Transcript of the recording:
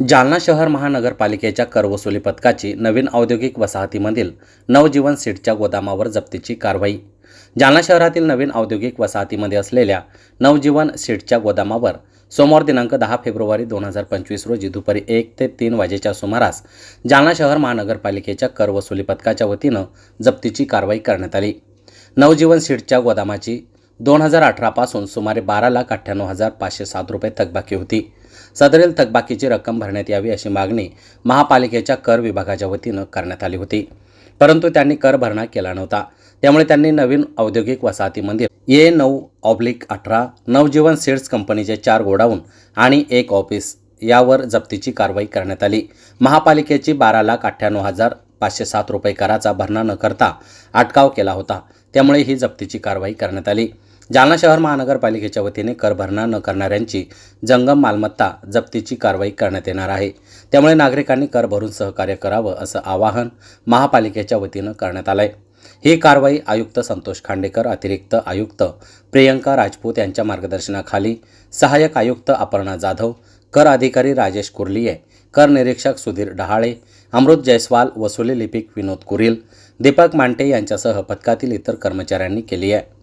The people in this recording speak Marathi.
जालना शहर महानगरपालिकेच्या करवसुली पथकाची नवीन औद्योगिक वसाहतीमधील नवजीवन सीटच्या गोदामावर जप्तीची कारवाई. जालना शहरातील नवीन औद्योगिक वसाहतीमध्ये असलेल्या नवजीवन सीटच्या गोदामावर सोमवार दिनांक दहा फेब्रुवारी दोन हजार पंचवीस रोजी दुपारी एक ते तीन वाजेच्या सुमारास जालना शहर महानगरपालिकेच्या करवसुली पथकाच्या वतीनं जप्तीची कारवाई करण्यात आली. नवजीवन सीटच्या गोदामाची दोन हजार अठरापासून सुमारे बारा लाख अठ्ठ्याण्णव हजार पाचशे सात रुपये थकबाकी होती. सदरील थकबाकीची रक्कम भरण्यात यावी अशी मागणी महापालिकेच्या कर विभागाच्या वतीनं करण्यात आली होती. परंतु त्यांनी कर भरणा केला नव्हता. त्यामुळे त्यांनी नवीन औद्योगिक वसाहतीमध्ये ए नऊ ऑब्लिक अठरा नवजीवन सीड्स कंपनीचे चार गोडाऊन आणि एक ऑफिस यावर जप्तीची कारवाई करण्यात आली. महापालिकेची बारा लाख अठ्ठ्याण्णव हजार पाचशे सात रुपये कराचा भरणा न करता अटकाव केला होता. त्यामुळे ही जप्तीची कारवाई करण्यात आली. जालना शहर महानगरपालिकेच्या वतीने कर भरणा न करणाऱ्यांची जंगम मालमत्ता जप्तीची कारवाई करण्यात येणार आहे. त्यामुळे नागरिकांनी कर भरून सहकार्य करावं असं आवाहन महापालिकेच्या वतीनं करण्यात आलंय. ही कारवाई आयुक्त संतोष खांडेकर अतिरिक्त आयुक्त प्रियंका राजपूत यांच्या मार्गदर्शनाखाली सहाय्यक आयुक्त अपर्णा जाधव कर अधिकारी राजेश कुर्लिये कर निरीक्षक सुधीर डहाळे अमृत जयस्वाल वसुली लिपिक विनोद कुरील दीपक मांटे यांच्यासह पथकातील इतर कर्मचाऱ्यांनी केली आहे.